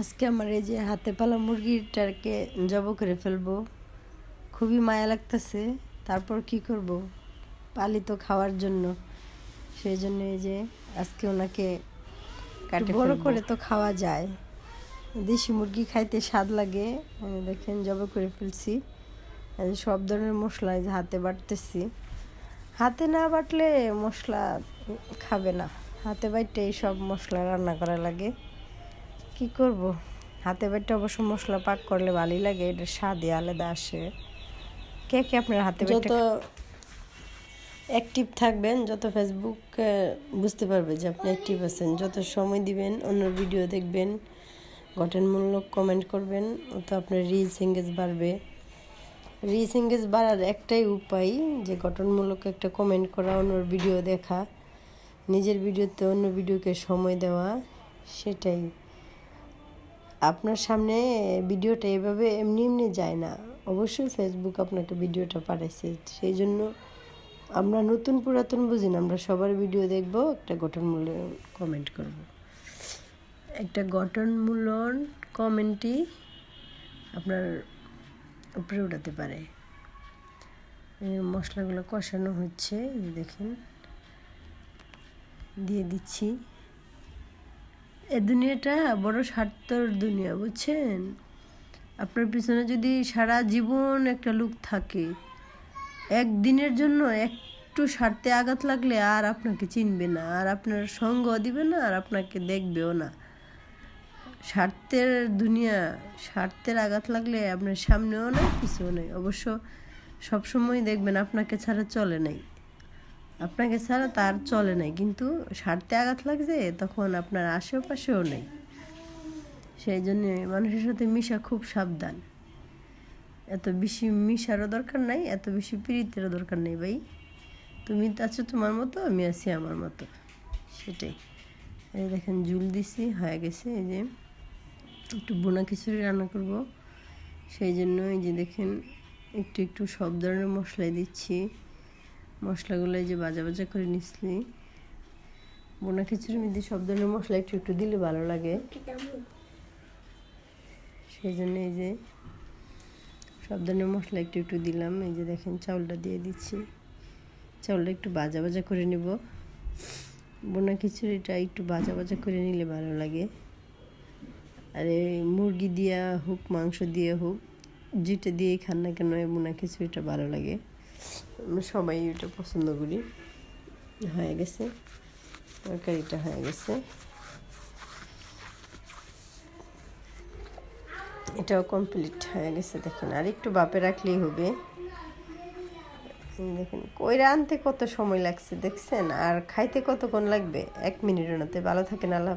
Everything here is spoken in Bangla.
আজকে আমার এই যে হাতে পালা মুরগিটাকে জব করে ফেলব খুবই মায়া লাগতেছে। তারপর কি করব? পালিত খাওয়ার জন্য। সেই জন্য এই যে আজকে ওনাকে বড় করে তো খাওয়া যায়। দেশি মুরগি খাইতে স্বাদ লাগে। দেখেন জব করে ফেলছি। সব ধরনের মশলা যে হাতে বাটতেছি। হাতে না বাটলে মশলা খাবে না। হাতে বাইটে এই সব মশলা রান্না করা লাগে। কি করব? হাতে বাইটে অবশ্য মশলা পাক করলে ভালোই লাগে এটা স্বাদই আলাদা আসে। কে কে আপনার হাতে যত অ্যাক্টিভ থাকবেন যত ফেসবুক বুঝতে পারবে যে আপনি অ্যাক্টিভ আছেন। যত সময় দিবেন অন্য ভিডিও দেখবেন গঠনমূলক কমেন্ট করবেন তো আপনার রিলস এঙ্গেজ বাড়বে। রিলস এঙ্গেজ বাড়ার একটাই উপায় যে গঠনমূলক একটা কমেন্ট করা অন্যর ভিডিও দেখা নিজের ভিডিওতে অন্য ভিডিওকে সময় দেওয়া সেটাই। আপনার সামনে ভিডিওটা এভাবে এমনি এমনি যায় না। অবশ্যই ফেসবুক আপনাকে ভিডিওটা পাঠাইছে। সেই জন্য আমরা নতুন পুরাতন বুঝি না, আমরা সবার ভিডিও দেখব, একটা গঠনমূলক কমেন্ট করব। একটা গঠনমূলক কমেন্টই আপনার উপরে উঠাতে পারে। মশলাগুলো কষানো হচ্ছে দেখেন। দিয়ে দিচ্ছি। এ দুনিয়াটা বড় স্বার্থর দুনিয়া, বুঝছেন? আপনার পিছনে যদি সারা জীবন একটা লুক থাকে, একদিনের জন্য একটু স্বার্থে আঘাত লাগলে আর আপনাকে চিনবে না, আর আপনার সঙ্গ দিবে না, আর আপনাকে দেখবেও না। স্বার্থের দুনিয়া, স্বার্থের আঘাত লাগলে আপনার সামনেও নাই, পিছুও নেই। অবশ্য সবসময় দেখবেন আপনাকে ছাড়া চলে নাই। আপনাকে ছাড়া তার চলে নাই। কিন্তু স্বার্থে আঘাত লাগছে, তখন আপনার আশেপাশেও নেই। সেই জন্য মানুষের সাথে মিশা খুব সাবধান। এত বেশি মিশারও দরকার নাই, এত বেশি প্রীতেরও দরকার নেই ভাই। তুমি আছো তোমার মতো, আমি আছি আমার মতো। সেটাই। এই দেখেন, জুল দিছি, হয়ে গেছে। এই যে একটু বোনা খিচুড়ি রান্না করব। সেই জন্য এই যে দেখেন, একটু একটু সব ধরনের মশলাই দিচ্ছি। মশলাগুলো এই যে বাজা বাজা করে নিচ্ছি। বোনা খিচুড়ির মধ্যে সব ধরনের মশলা একটু একটু দিলে ভালো লাগে। সেই জন্য এই যে সব ধরনের মশলা একটু একটু দিলাম। এই যে দেখেন চাউলটা দিয়ে দিচ্ছি। চাউলটা একটু বাজা বাজা করে নেব। বোনা খিচুড়িটা একটু বাজা বাজা করে নিলে ভালো লাগে। আর এই মুরগি দিয়া হোক মাংস দিয়ে হোক যেটা দিয়েই খান না কেন এই বোনা খিচুড়িটা ভালো লাগে। আমরা সবাই এটা পছন্দ করি। হয়ে গেছে। তরকারিটা হয়ে গেছে। এটাও কমপ্লিট হয়ে গেছে, দেখেন। আর একটু বাপে রাখলেই হবে। দেখেন, কইরা আনতে কত সময় লাগছে, দেখছেন? আর খাইতে কতক্ষণ লাগবে? এক মিনিটের মধ্যে। ভালো থাকেন, আল্লাহ